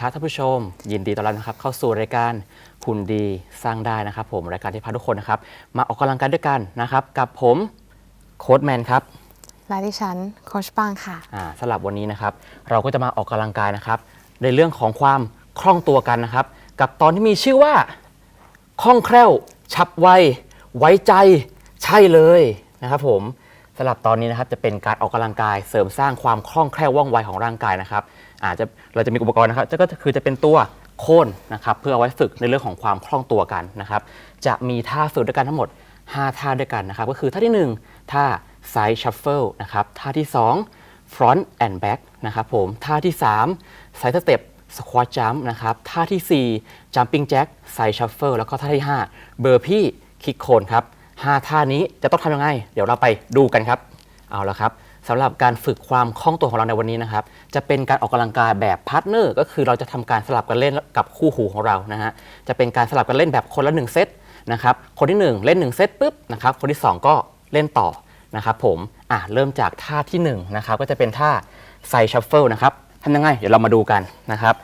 ครับท่านผู้ชม ยินดีต้อนรับนะครับเข้าสู่รายการคุณดีสร้างได้นะครับ ผมรายการที่พาทุกคนนะครับ มาออกกำลังกายด้วยกันนะครับ กับผมโค้ดแมนครับและดิฉันโคชปังค่ะอ่าสำหรับวันนี้นะครับ เราก็จะมาออกกำลังกายนะครับ ในเรื่องของความคล่องตัวกันนะครับ กับตอนที่มีชื่อว่าคล่องแคล่ว ฉับไวไว้ใจใช่เลยนะครับผมสำหรับตอนนี้นะครับจะเป็นการออกกำลังกายเสริมสร้างความคล่องแคล่วว่องไวของร่างกายนะครับ อาจจะเราจะมีอุปกรณ์นะครับก็คือจะเป็นตัวโค่นนะครับเพื่อเอาไว้ฝึกในเรื่องของความคล่องตัวกันนะครับจะมีท่าฝึกด้วยกันทั้งหมด 5 ท่าด้วยกันนะครับก็คือท่าที่ 1 ท่า side shuffle นะครับท่าที่ 2 front and back นะครับผมท่าที่ 3 side step squat jump นะครับ ท่าทีสี่4 jumping jack side shuffle แล้วก็ท่าที่5 burpee kick cone ครับ 5 ท่านี้จะต้องทำยังไง เดี๋ยวเราไปดูกันครับ เอาละครับ สำหรับการฝึกความคล่องตัวของเราในวันนี้นะครับ จะเป็นการออกกำลังกายแบบพาร์ทเนอร์ก็คือเราจะทำการสลับกันเล่นกับคู่หูของเรานะฮะจะเป็นการสลับกันเล่นแบบคนละ1เซตนะครับคนที่ 1 เล่น 1 เซตปุ๊บนะครับคนที่ 2 ก็เล่นต่อนะครับผมอะเริ่มจากท่าที่1นะครับก็จะเป็นท่าไซชัฟเฟิลนะครับทำยังไงเดี๋ยวเรามาดูกันนะครับ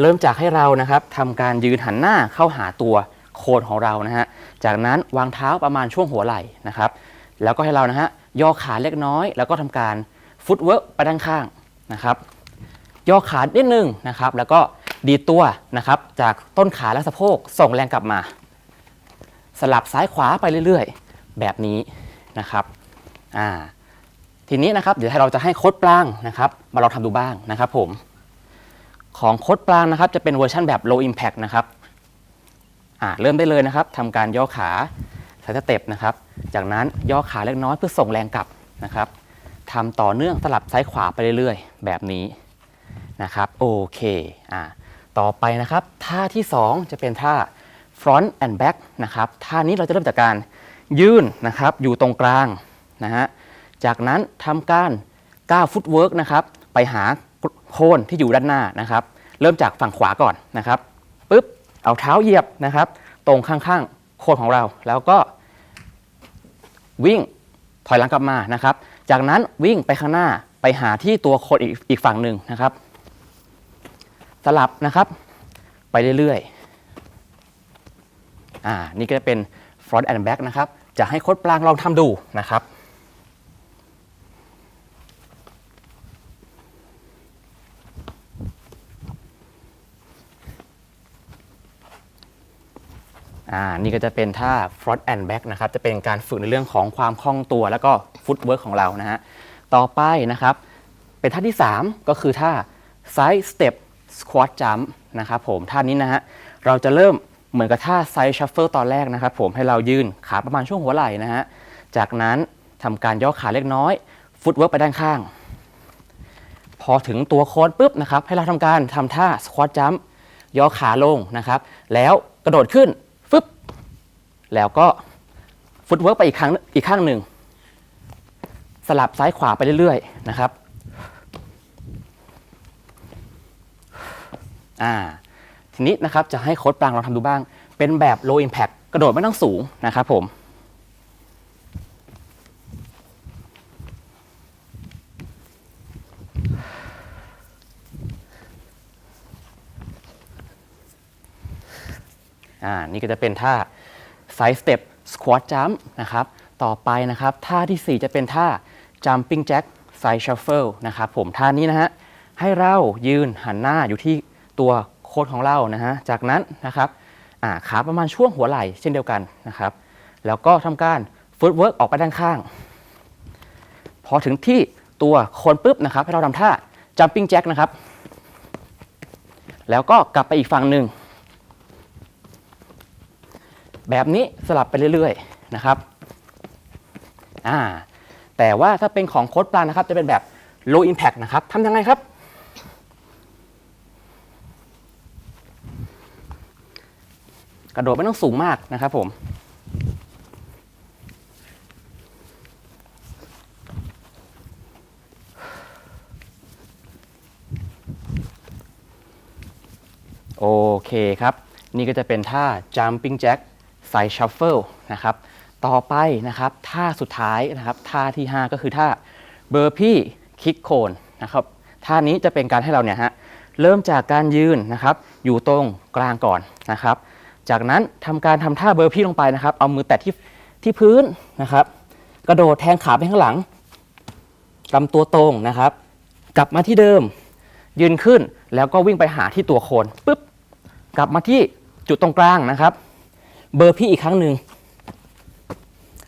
เริ่มจากให้เรานะครับทำการยืนหันหน้าเข้าหาตัวโคนของเรานะฮะจากนั้นวางเท้าประมาณช่วงหัวไหล่นะครับ แล้วก็ให้เรานะฮะ ย่อขาเล็กน้อย แล้วก็ทำการฟุตเวิร์กไปด้านข้างนะครับย่อขานิดนึงนะครับ แล้วก็ดีตัวนะครับ จากต้นขาและสะโพกส่งแรงกลับมา สลับซ้ายขวาไปเรื่อยๆ แบบนี้นะครับอ่าทีนี้นะครับเดี๋ยวเราจะให้โค้ดปลางนะครับ มาลองทำดูบ้างนะครับผม ของโค้ดปลางนะครับ จะเป็นเวอร์ชันแบบ low impact นะครับอ่าเริ่มได้เลยนะครับทำการย่อขา ใส่สเต็ปนะครับ จากนั้นย่อขาเล็กน้อยเพื่อส่งแรงกลับนะครับทำต่อเนื่องสลับซ้ายขวาไปเรื่อยๆ แบบนี้นะครับโอเคอ่าต่อไปนะครับ ท่าที่ 2 จะเป็นท่า front and back นะครับท่านี้เราจะเริ่มจากการยื่นนะครับอยู่ตรงกลางนะฮะจากนั้นทำการก้าวฟุตเวิร์กนะครับไปหาโคนที่อยู่ด้านหน้านะครับ เริ่มจากฝั่งขวาก่อนนะครับปุ๊บเอาเท้าเหยียบนะครับ ตรงข้างๆ โคนของเรา แล้วก็วิ่งถอยหลังกลับมานะครับ จากนั้นวิ่งไปข้างหน้าไปหาที่ตัวโคนอีกอีกฝั่งหนึ่งนะครับ สลับนะครับ ไปเรื่อยๆอ่านี่ก็จะเป็น front and back นะครับ จะให้โค้ดปลางลองทำดูนะครับ อ่านี่ก็จะเป็นท่า front and back นะครับ จะเป็นการฝึกในเรื่องของความคล่องตัว แล้วก็ footwork ของเรานะฮะ ต่อไปนะครับ เป็นท่าที่ 3 ก็คือท่า side step squat jump นะครับผม ท่านี้นะฮะ เราจะเริ่มเหมือนกับท่า side shuffle ตอนแรกนะครับผม ให้เรายืนขาประมาณช่วงหัวไหล่นะฮะ จากนั้นทำการย่อขาเล็กน้อย footwork ไปด้านข้าง พอถึงตัวโค้ดปุ๊บนะครับ ให้เราทำการทำท่า squat jump ย่อขาลงนะครับ แล้วกระโดดขึ้น แล้วก็ฟุตเวิร์กไปอีกครั้งอีกข้างหนึ่ง สลับซ้ายขวาไปเรื่อยๆนะครับอ่าทีนี้นะครับจะให้โค้ดปรางลองทำดูบ้าง เป็นแบบ low impact กระโดดไม่ต้องสูงนะครับผมอ่านี่ก็จะเป็นท่า side step squat jump นะครับ ต่อไปนะครับ ท่าทีสี่ 4 จะเป็นท่า jumping jack side shuffle นะครับผมท่านี้นะฮะให้เรายืนหันหน้าอยู่ที่ตัวโค้ดของเรานะฮะจากนั้นนะครับขาประมาณช่วงหัวไหล่เช่นเดียวกันนะครับ แล้วก็ทำการ footwork ออกไปด้านข้าง พอถึงที่ตัวโคนปุ๊บนะครับ ให้เราทำท่า jumping jack นะครับ แล้วก็กลับไปอีกฝั่งหนึ่ง แบบนี้สลับไปเรื่อยๆนะครับอ่าแต่ว่าถ้าเป็นของโค้ดปลานะครับ จะเป็นแบบ low impact นะครับทำยังไงครับ กระโดดไม่ต้องสูงมากนะครับผมโอเคครับ นี่ก็จะเป็นท่า jumping jack side shuffle นะครับต่อไปนะครับท่าสุดท้ายนะครับท่าที่ 5 ก็คือท่า burpee kick cone นะครับท่านี้จะเป็นการให้เราเนี่ยฮะเริ่มจากการยืนนะครับอยู่ตรงกลางก่อนนะครับ จากนั้นทำการทำท่าเบอร์พี่ลงไปนะครับ เอามือแตะที่ที่พื้นนะครับ กระโดดแทงขาไปข้างหลังลำตัวตรงนะครับ กลับมาที่เดิม ยืนขึ้นแล้วก็วิ่งไปหาที่ตัวโคนปุ๊บกลับมาที่จุดตรงกลางนะครับ เบอร์พี่อีกครั้งหนึ่ง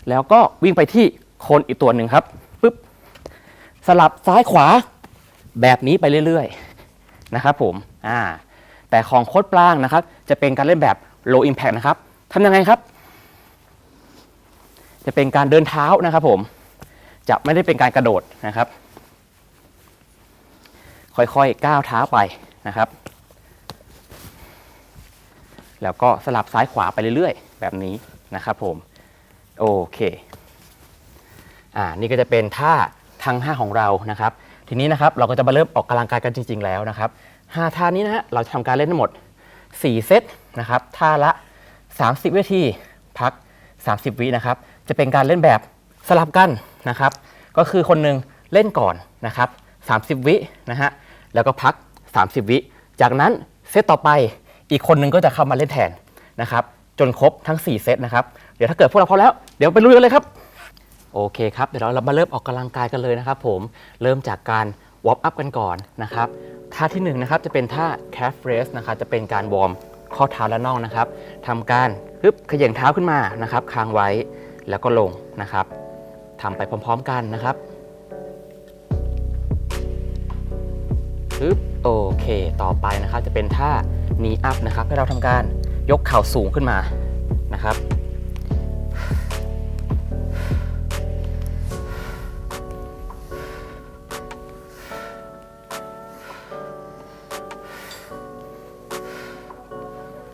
แล้วก็วิ่งไปที่โคนอีกตัวหนึ่งครับปุ๊บสลับซ้ายขวาแบบนี้ไปเรื่อยๆนะครับผมอ่าแต่ของโค้ดปลางนะครับ จะเป็นการเล่นแบบ low impact นะครับทำยังไงครับ จะเป็นการเดินเท้านะครับผม จะไม่ได้เป็นการกระโดดนะครับ ค่อยๆก้าวเท้าไปนะครับ แล้วก็สลับซ้ายขวาไปเรื่อยๆ แบบนี้นะครับผมโอเคอ่านี่ก็จะเป็นท่าทั้ง 5 ของเรานะครับ ทีนี้นะครับเราก็จะมาเริ่มออกกำลังกายกันจริง ๆ แล้วนะครับ5ท่านี้นะฮะเราจะทำการเล่นทั้งหมด 4 เซตนะครับท่าละ 30 วินาทีพัก 30 วินะครับ จะเป็นการเล่นแบบสลับกันนะครับ ก็คือคนหนึ่งเล่นก่อนนะครับ 30 วินะฮะแล้วก็พัก 30 วิ จากนั้นเซตต่อไป อีกคนหนึ่งก็จะเข้ามาเล่นแทนนะครับ จนครบทั้ง 4 เซตนะครับ เดี๋ยวถ้าเกิดพวกเราพร้อมแล้ว เดี๋ยวไปลุยกันเลยครับ โอเคครับ เดี๋ยวเรามาเริ่มออกกำลังกายกันเลยนะครับผม เริ่มจากการวอร์มอัพกันก่อนนะครับ ท่าที่1นงนะครับจะเป็นท่า calf raise นะครับ จะเป็นการวอร์มข้อเท้าและน่องนะครับทำการฮึบเขย่งเท้าขึ้นมานะครับ ค้างไว้แล้วก็ลงนะครับทำไปพร้อม ๆ กันนะครับ ฮึบโอเค ต่อไปนะครับจะเป็นท่า knee up นะครับ ให้เราทำการยกเข่าสูงขึ้นมานะครับ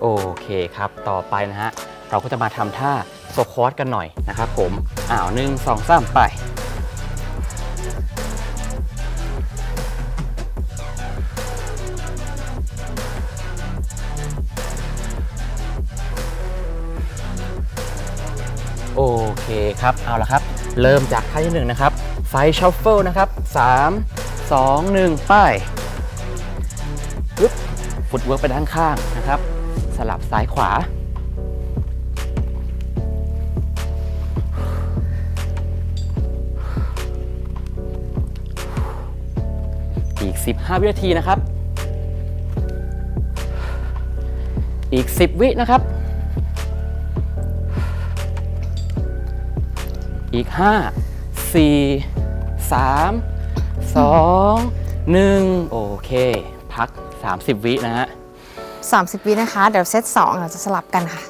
โอเคครับ ต่อไปนะฮะ เราก็จะมาทำท่าโซคอสกันหน่อยนะครับผม อ้าวหนึ่งสองสามไป เคครับ เอาละครับ เริ่มจากท่าที่หนึ่งนะครับไซด์ชัฟเฟิลนะครับ3 2 1ไปปึ๊บฟุตเวิร์กไปด้านข้างนะครับ สลับซ้ายขวา อีก 15 วินาทีนะครับ อีก 10 วินะครับ อีก 5 4 3 2 1 โอเค พัก 30 วินะฮะ 30 วินะคะ เดี๋ยวเซต2เราจะสลับกันค่ะ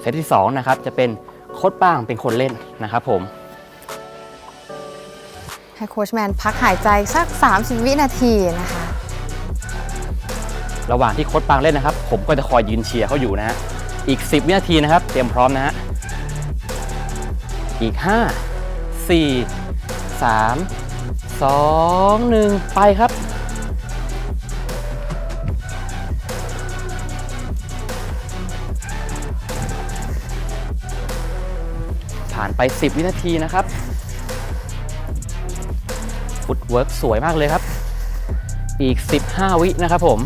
เซตที่ 2 นะครับ จะเป็นโค้ดป้างเป็นคนเล่นนะครับผม ให้โค้ชแมนพักหายใจสัก 30 วินาทีนะคะ ระหว่างที่โค้ดปางเล่นนะครับ ผมก็จะคอยยืนเชียร์เขาอยู่นะฮะ อีก 10 วินาทีนะครับ เตรียมพร้อมนะฮะ อีก 5 4 3 2 1 ไปครับ ผ่านไป 10 วินาทีนะครับฟุตเวิร์กสวยมากเลยครับ อีก 15 วินะครับผม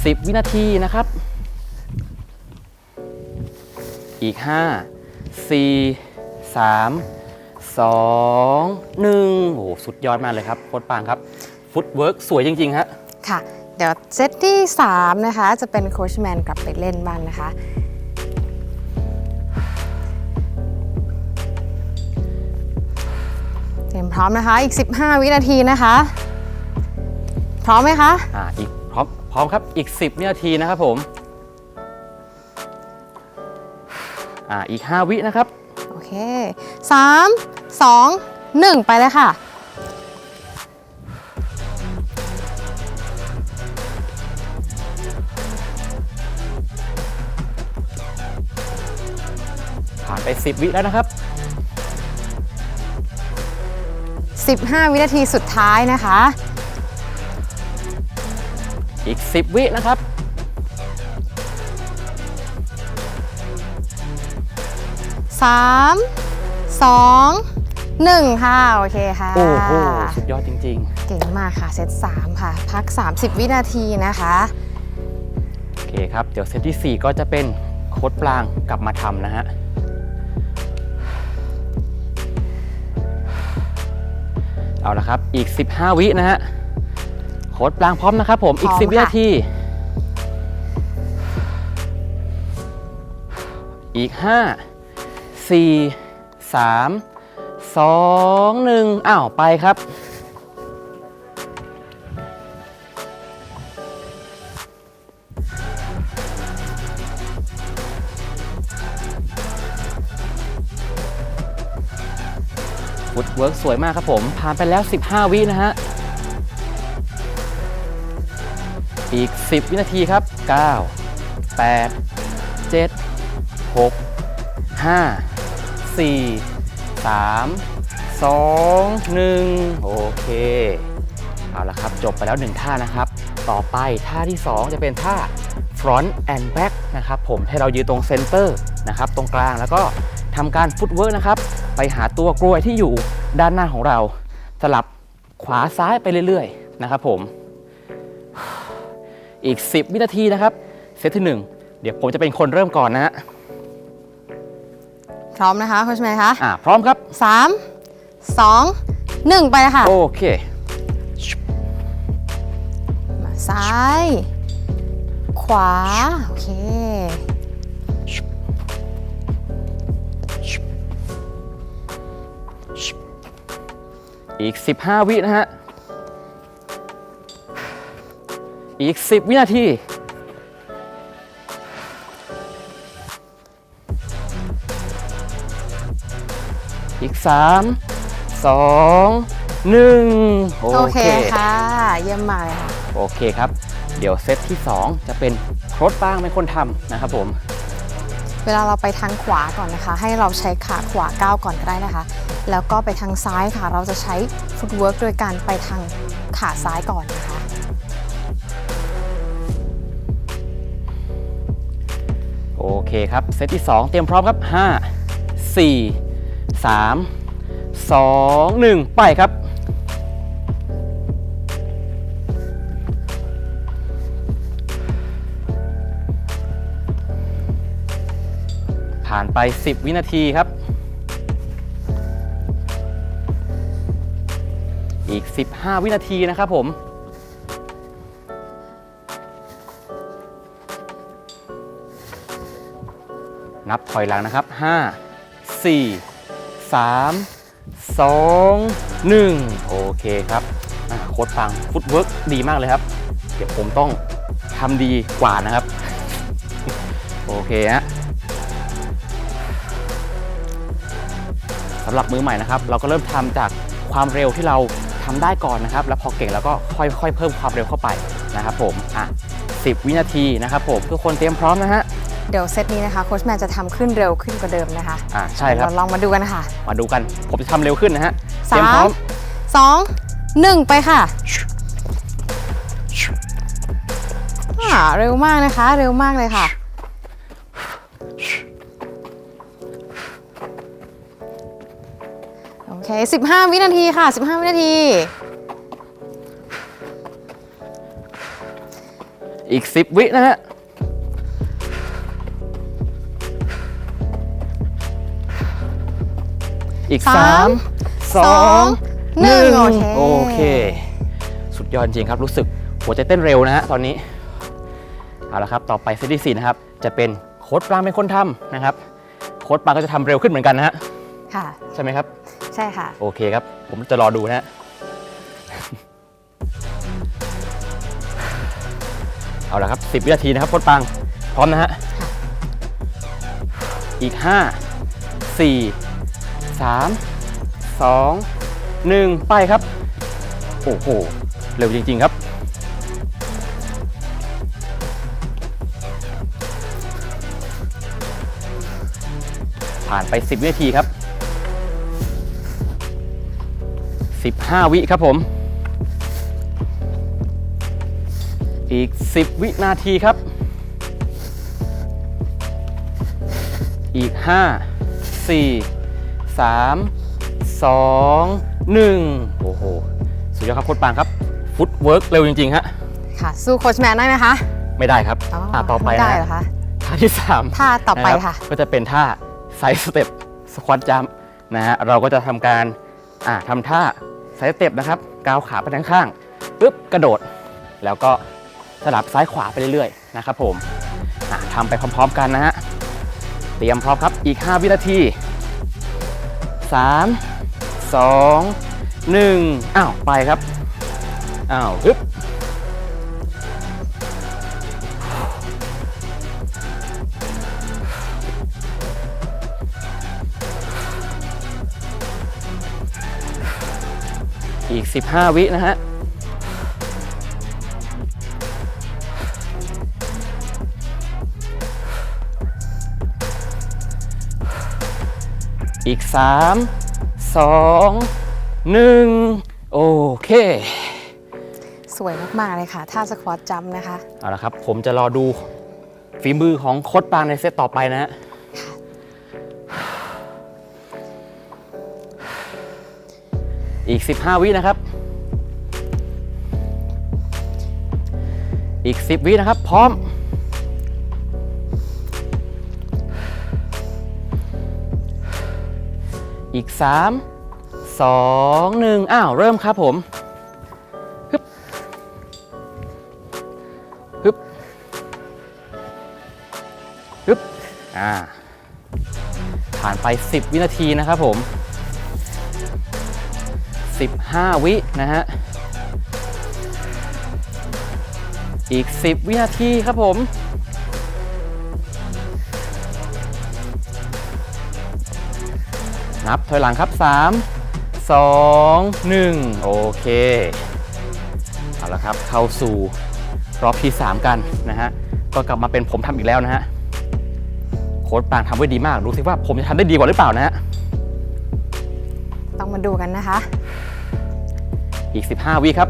10 วินาทีนะครับ อีก 5 4 3 2 1โอ้โหสุดยอดมากเลยครับโค้ดปางครับฟุตเวิร์กสวยจริง ๆ ฮะ ค่ะ เดี๋ยวเซตที่ 3 นะคะ จะเป็นโค้ชแมนกลับไปเล่นบ้างนะคะร้อมนะคะ อีก 15 วินาทีนะคะ พร้อมไหมคะ อ่า อีกพร้อมพร้อมครับ อีก 10วินาทีนะครับผม อ่าอีก 5 วินะครับ โอเค3 2 1ไปเลยค่ะ ผ่านไป 10 วิแล้วนะครับ 15 วินาทีสุดท้ายนะคะ อีก 10 วินะครับ 3 2 1 ค่ะ โอเคค่ะ โอ้โหสุดยอดจริงเก่งมากค่ะ เซต3ค่ะ พัก 30 วินาทีนะคะๆโอเคครับ เดี๋ยวเซตที่ 4 ก็จะเป็นโค้ดปลางกลับมาทำนะฮะเอาละครับ อีก 15 วินะฮะ โค้ดปลางพร้อมนะครับผม อีกพร้อม10 วิค่ะนาที อีก 5 4 3 2 1อ้าว ไปครับ ฟุตเวิร์กสวยมากครับผม ผ่านไปแล้ว 15 วินะฮะ อีก 10 วินาทีครับ 9 8 7 6 5 4 3 2 1 โอเค เอาละครับจบไปแล้ว 1 ท่านะครับ ต่อไปท่าที่ 2 จะเป็นท่า front and back นะครับผมให้เรายืนตรงเซนเตอร์นะครับตรงกลางแล้วก็ทำการฟุตเวิร์กนะครับ ไปหาตัวกลวยที่อยู่ด้านหน้าของเรา สลับขวาซ้ายไปเรื่อยๆนะครับผม อีก 10 วินาทีนะครับ เซตที่ 1 เดี๋ยวผมจะเป็นคนเริ่มก่อนนะฮะ พร้อมนะคะโค้ชแมนคะอ่าพร้อมครับ3 2 1ไปเลยค่ะ โอเค มาซ้าย ขวา โอเค อีก 15 วินะฮะ อีก 10 วินาที 3 2 1 โอโอเคเค ค่ะ เยี่ยมมากเลยค่ะ โอเคครับ เดี๋ยวเซตที่ 2 จะเป็นโค้ดบ้างเป็นคนทำนะครับผม เวลาเราไปทางขวาก่อนนะคะ ให้เราใช้ขาขวาก้าวก่อนก็ได้นะคะ แล้วก็ไปทางซ้ายค่ะ เราจะใช้ฟุตเวิร์กโดยการไปทางขาซ้ายก่อนนะคะ โอเคครับ เซตที่ 2 เตรียมพร้อมครับ 5 4 3 2 1 ไปครับ ผ่านไป 10 วินาทีครับ อีก 15 วินาทีนะครับผมนับถอยหลังนะครับ 5 4 3 2 1 โอเคครับโค้ดฟังฟุตเวิร์กดีมากเลยครับ เดี๋ยวผมต้องทำดีกว่านะครับ โอเคฮะสำหรับมือใหม่นะครับ เราก็เริ่มทำจากความเร็วที่เราทำได้ก่อนนะครับ แล้วพอเก่งแล้วก็ค่อยๆเพิ่มความเร็วเข้าไปนะครับผมอะ10 วินาทีนะครับผมทุกคนเตรียมพร้อมนะฮะ เดี๋ยวเซตนี้นะคะโค้ชแมนจะทำขึ้นเร็วขึ้นกว่าเดิมนะคะอ่าใช่ครับ เราลองมาดูกันค่ะมาดูกัน ผมจะทำเร็วขึ้นนะฮะเตรียมพร้อมสองหนึ่งไปค่ะอ่าเร็วมากนะคะ เร็วมากเลยค่ะ โอเค 15 วินาทีค่ะ 15 วินาที อีก 10 วินะฮะ อีกสาม3สอง2หนึ่ง1โอโอเคเค สุดยอดจริงครับ รู้สึกหัวใจเต้นเร็วนะฮะตอนนี้ เอาละครับ ต่อไปเซตที่4นะครับ จะเป็นโค้ดปลางเป็นคนทำนะครับ โค้ดปลางก็จะทำเร็วขึ้นเหมือนกันนะฮะ ค่ะ ใช่ไหมครับ ใช่ค่ะ โอเคครับ ผมจะรอดูนะฮะ เอาละครับ 10 วินาทีนะครับโคตรปัง พร้อมนะฮะค่ะอีก 5 4 3 2 1 ไปครับ โอ้โห เร็วจริง ๆ ครับ ผ่านไป 10 วินาทีครับ 15 วิครับผม อีก 10 วินาทีครับ อีก 5 4 3 2 1 โอ้โห สุดยอดครับโคตรปางครับ ฟุตเวิร์กเร็วจริง ๆ ฮะ ค่ะ สู้โคชแมนได้ไหมคะไม่ได้ครับอ๋ออะต่อไปไม่นะได้ฮะเหรอคะท่าที่ 3 ท่าต่อไปนรับค่ะ ก็จะเป็นท่าไซส์สเต็ปสควอตจัมนะฮะเราก็จะทำการอ่าทำท่าไซส์สเต็ปนะครับก้าวขาไปทั้งข้างปึ๊บกระโดด แล้วก็สลับซ้ายขวาไปเรื่อยๆนะครับผมอะทำไปพร้อมๆกันนะฮะเตรียมพร้อมครับอีก 5 วินาที 3 2 1อ้าวไปครับอ้าวปึ๊บอีก 15 วินะฮะ อีก 3 2 1 โอเค สวยมากๆเลยค่ะ ท่าสควอตจัมป์นะคะ เอาละครับ ผมจะรอดูฝีมือของโค้ดปางในเซตต่อไปนะฮะอีก 15 วินะครับ อีก 10 วินะครับ พร้อม อีก 3 2 1 อ้าว เริ่มครับผมฮึบฮึบฮึบอ่า ผ่านไป 10 วินาทีนะครับผม 15 วินะฮะ อีก 10 วินาทีครับผม นับถอยหลังครับ 3 2 1 โอเค เอาละครับ เข้าสู่รอบที่ 3 กันนะฮะ ก็กลับมาเป็นผมทำอีกแล้วนะฮะ โค้ดปางทำไว้ดีมาก ดูสิว่าผมจะทำได้ดีกว่าหรือเปล่านะฮะ ต้องมาดูกันนะคะ อีก 15 วิครับ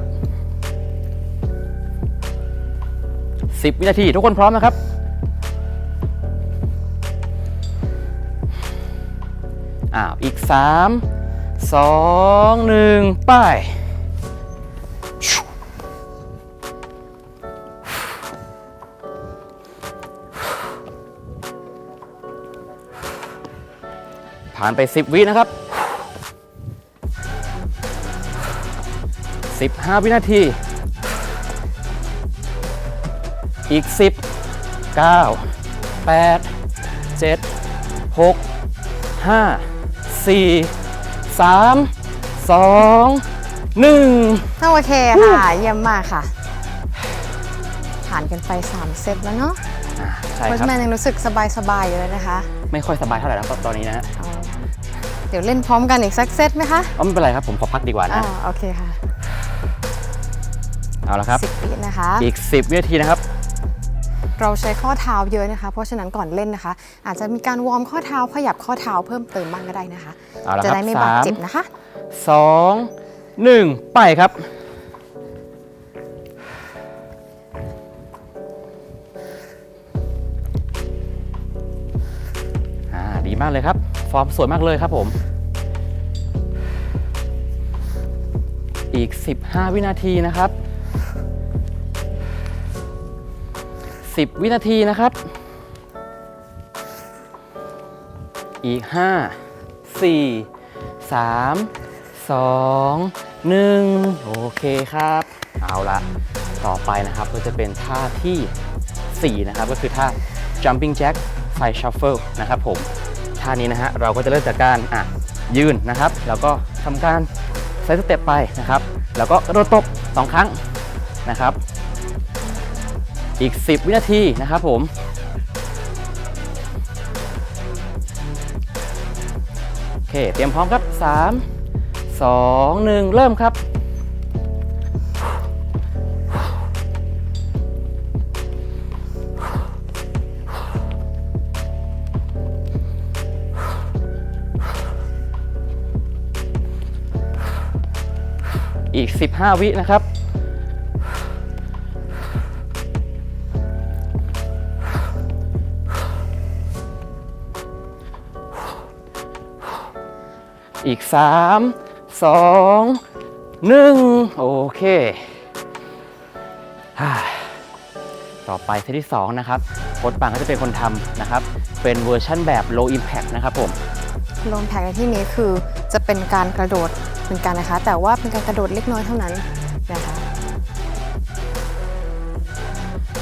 10 วินาที ทุกคนพร้อมนะครับ อ้าวอีก 3 2 1 ไป ผ่านไป 10 วินะครับ 15 วินาที อีก 10 9 8 7 6 5 4 3 2 1 โอเคค่ะ เยี่ยมมากค่ะ ผ่านกันไป 3 เซตแล้วเนาะอ่าใช่โคชครับ แมนยังรู้สึกสบายๆอยู่เลยนะคะไม่ค่อยสบายเท่าไหร่นะครับตอนนี้นะฮะเอาเดี๋ยวเล่นพร้อมกันอีกสักเซตไหมคะอ๋อไม่เป็นไรครับผมขอพักดีกว่านะ อ่าโอเคค่ะเอาละครับ สิบวินะคะ อีก 10 วินาทีนะครับ เราใช้ข้อเท้าเยอะนะคะ เพราะฉะนั้นก่อนเล่นนะคะ อาจจะมีการวอร์มข้อเท้าขยับข้อเท้าเพิ่มเติมบ้างก็ได้นะคะเอาละจะครับได้ไม่บาดเจ็บสามนะคะสองหนึ่งไปครับอ่าดีมากเลยครับ ฟอร์มสวยมากเลยครับผม อีก 15 วินาทีนะครับ 10 วินาทีนะครับ อีก 5 4 3 2 1 โอเคครับ เอาละต่อไปนะครับก็จะเป็นท่าที่ 4 นะครับ ก็คือท่า jumping jack side shuffle นะครับผม ท่านี้นะฮะเราก็จะเริ่มจากการอะยืนนะครับ แล้วก็ทำการไซส์สเต็ปไปนะครับ แล้วก็กระโดดตบสองครั้งนะครับ อีก 10 วินาทีนะครับผมโอเค เตรียมพร้อมครับ 3 2 1 เริ่มครับอีก 15 วินะครับ อีก 3 2 1 โอเคฮ่าต่อไปเซตที่ 2 นะครับโค้ดปังก็จะเป็นคนทำนะครับ เป็นเวอร์ชั่นแบบ low impact นะครับผม ลมแพกในที่นี้คือจะเป็นการกระโดดเหมือนกันนะคะ แต่ว่าเป็นการกระโดดเล็กน้อยเท่านั้นนะคะ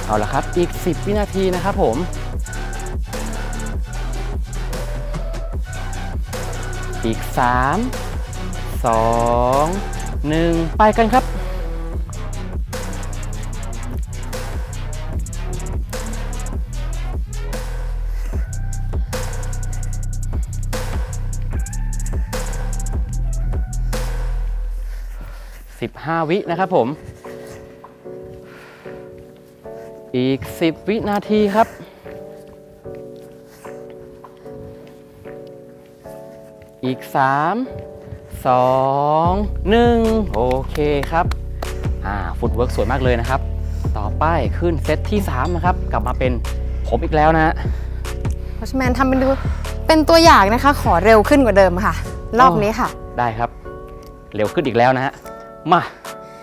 เอาละครับ อีก 10 วินาทีนะครับผม อีก 3 2 1 ไปกันครับ 15 วินะครับผม อีก 10 วินาทีครับ อีก 3 2 1 โอเคครับ อ่าฟุตเวิร์กสวยมากเลยนะครับ ต่อไปขึ้นเซตที่3นะครับ กลับมาเป็นผมอีกแล้วนะฮะเพราะฉะนั้นทำเป็นดูเป็นตัวอย่างนะคะ ขอเร็วขึ้นกว่าเดิมค่ะ รอบนี้ค่ะ ได้ครับ เร็วขึ้นอีกแล้วนะฮะ มา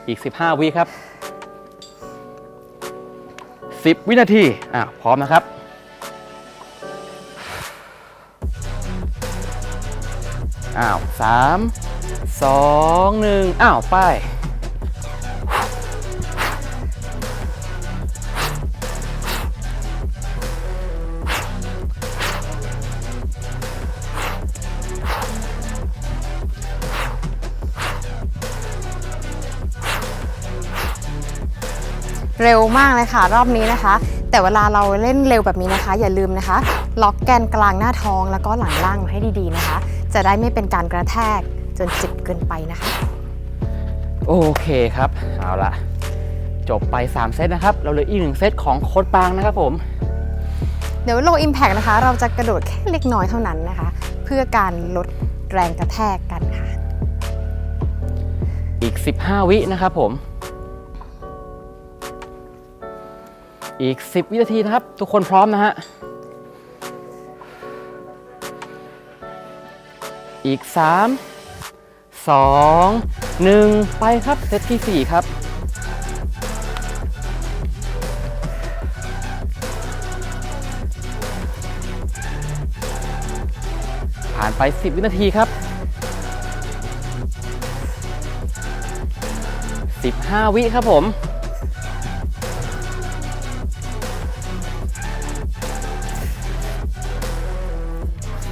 อีก 15 วิครับ 10 วินาที อะพร้อมนะครับ อ้าวสามสองหนึ่งอ้าวไปเร็วมากเลยค่ะรอบนี้นะคะ แต่เวลาเราเล่นเร็วแบบนี้นะคะ อย่าลืมนะคะ ล็อกแกนกลางหน้าท้องแล้วก็หลังล่างให้ดีๆนะคะ จะได้ไม่เป็นการกระแทกจนเจ็บเกินไปนะคะ โอเคครับ เอาละจบไป 3 เซตนะครับ เราเหลืออีกหนึ่งเซตของโค้ดปางนะครับผม เดี๋ยว low impact นะคะ เราจะกระโดดแค่เล็กน้อยเท่านั้นนะคะ เพื่อการลดแรงกระแทกกันค่ะ อีก 15 วินะครับผม อีก 10 วินาทีนะครับ ทุกคนพร้อมนะฮะ อีก 3 2 1 ไปครับ เซตที่ 4 ครับ ผ่านไป 10 วินาทีครับ 15 วิครับผม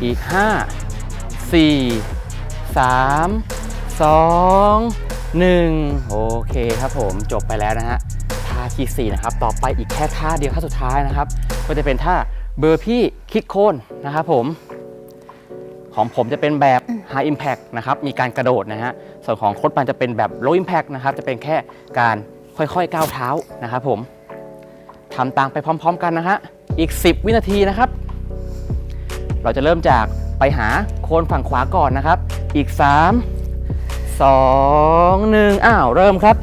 อีก 5 4 3 2 1 โอเคครับผมจบไปแล้วนะฮะท่าที่4นะครับต่อไปอีกแค่ท่าเดียวท่าสุดท้ายนะครับ ก็จะเป็นท่าเบอร์พี่คิกโคนนะครับผม ของผมจะเป็นแบบ High Impact นะครับมีการกระโดดนะฮะส่วนของโค้ดปันจะเป็นแบบ Low Impact นะครับจะเป็นแค่การค่อยๆก้าวเท้านะครับผมทำตามไปพร้อม ๆ กันนะฮะอีก 10 วินาทีนะครับ เราจะเริ่มจาก ไปหาโคนฝั่งขวาก่อนนะครับ อีก 3 2 1 อ้าว เริ่มครับ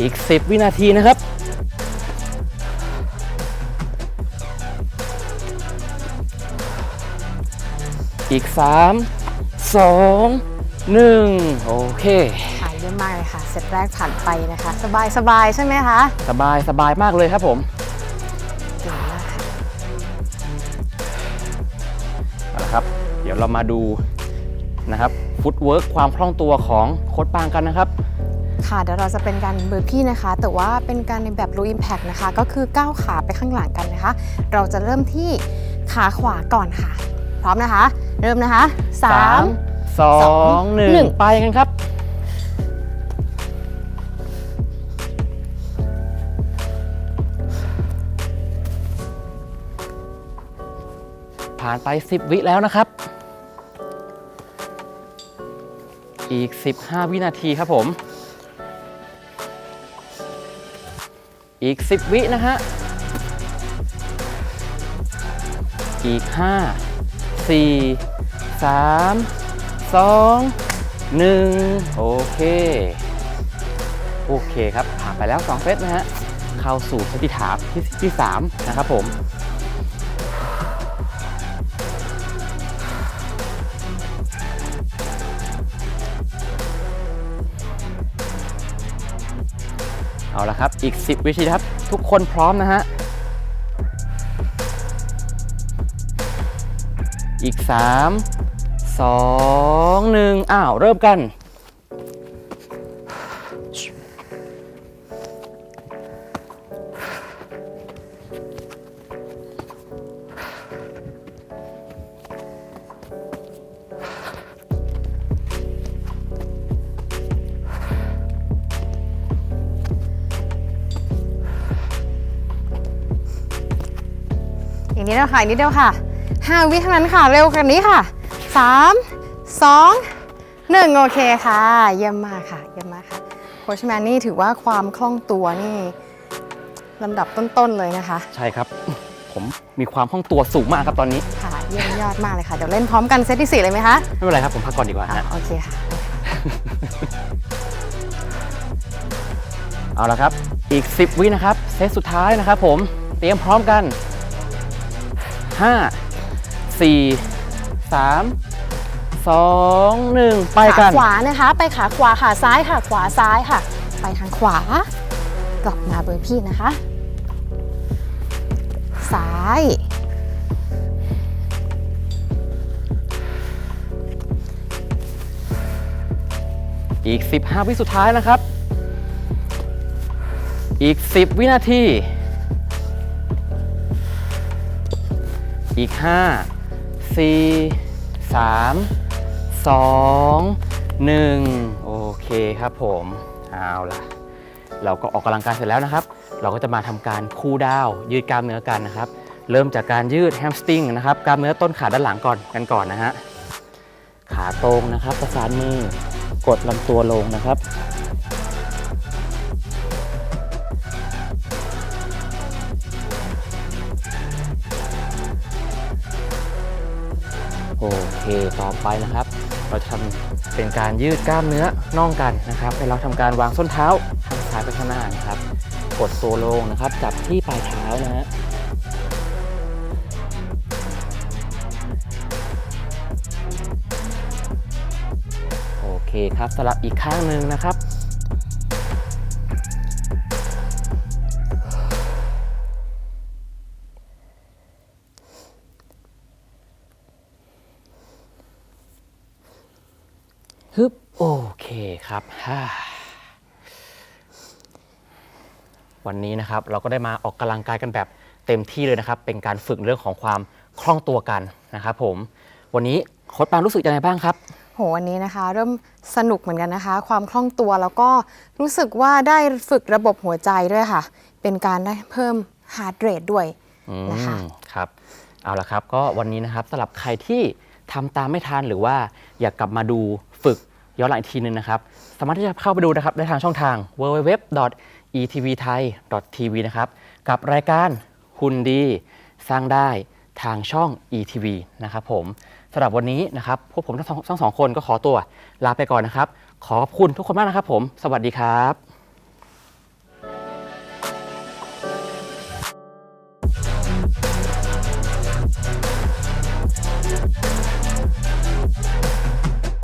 อีก 10 วินาทีนะครับ อีก 3 2 1 โอเคค่ะเยี่ยมมากเลยค่ะเซตแรกผ่านไปนะคะ สบายสบายๆใช่ไหมคะสบายสบายมากเลยครับผม เก่งมากค่ะเอาละครับ เดี๋ยวเรามาดูนะครับฟุตเวิร์กความคล่องตัวของโค้ดปางกันนะครับ ค่ะเดี๋ยวเราจะเป็นการเบอร์พี่นะคะ แต่ว่าเป็นการในแบบ low impact นะคะ ก็คือก้าวขาไปข้างหลังกันนะคะ เราจะเริ่มที่ขาขวาก่อนค่ะ พร้อมนะคะ เริ่มนะคะ3 3สอง2หนึ่ง1ไปกันครับ ผ่านไป 10 วิแล้วนะครับ อีก 15 วินาทีครับผม อีก 10 วินะฮะ อีก 5 4 3 2 1 โอเค โอเคครับ ผ่านไปแล้ว 2 เซตนะฮะ เข้าสู่เซตที่ถามที่ที่ 3 นะครับผมเอาละครับ อีก 10 วินาทีครับ ทุกคนพร้อมนะฮะ อีก 3 2 1อ้าว เริ่มกัน อีกนิดเดียวค่ะอีกนิดเดียวค่ะ 5 วิเท่านั้นค่ะ เร็วกันนี้ค่ะ 3 2 1 โอเคค่ะ เยี่ยมมากค่ะ เยี่ยมมากค่ะ โคชแมนนี่ถือว่าความคล่องตัวนี่ลำดับต้นๆเลยนะคะ ใช่ครับ ผมมีความคล่องตัวสูงมากครับตอนนี้ ค่ะเยี่ยมยอดมากเลยค่ะ เดี๋ยวเล่นพร้อมกันเซตที่4เลยไหมคะ ไม่เป็นไรครับ ผมพักก่อนดีกว่าอะฮะ โอเคค่ะ เอาละครับ อีก 10 วินะครับ เซตสุดท้ายนะครับผม เตรียมพร้อมกัน 5 4 3 2 1 ไปกัขานขวานะคะ ไปขาขวาขาซ้ายค่ะ ขวาซ้ายค่ะ ไปทางขวา กลับมาเบอร์พี่นะคะ ซ้าย อีก 15 วิสุดท้ายนะครับ อีก 10 วินาที อีก 5 4 3 2 1 โอเคครับผมเอาล่ะ เราก็ออกกำลังกายเสร็จแล้วนะครับ เราก็จะมาทำการคูลดาวยืดกล้ามเนื้อกันนะครับ เริ่มจากการยืดแฮมสตริงนะครับกล้ามเนื้อต้นขาด้านหลังก่อนกันก่อนนะฮะขาตรงนะครับประสานมือกดลำตัวลงนะครับ เคต่อไปนะครับ เราจะทำเป็นการยืดกล้ามเนื้อน่องกันนะครับให้เราทำการวางส้นเท้าข้างซ้ายไปข้างหน้านะครับ กดตัวลงนะครับ จับที่ปลายเท้านะฮะโอเคครับสลับอีกข้างหนึ่งนะครับ โอเคครับฮ่าวันนี้นะครับเราก็ได้มาออกกำลังกายกันแบบเต็มที่เลยนะครับ เป็นการฝึกเรื่องของความคล่องตัวกันนะครับผม วันนี้โค้ชปานรู้สึกยังไงบ้างครับ โหวันนี้นะคะ เริ่มสนุกเหมือนกันนะคะ ความคล่องตัวแล้วก็รู้สึกว่าได้ฝึกระบบหัวใจด้วยค่ะ เป็นการได้เพิ่มฮาร์ดเรทด้วยอืมนะคะครับเอาละครับก็วันนี้นะครับสำหรับใครที่ทำตามไม่ทันหรือว่าอยากกลับมาดูฝึก ย้อนหลังอีกทีนึงนะครับ สามารถที่จะเข้าไปดูนะครับได้ทางช่องทาง www.etvthai.tv นะครับ กับรายการหุ่นดีสร้างได้ทางช่อง ETV นะครับผมสำหรับวันนี้นะครับพวกผมทั้งสองทั้งสองคนก็ขอตัวลาไปก่อนนะครับ ขอขอบคุณทุกคนมากนะครับผม สวัสดีครับ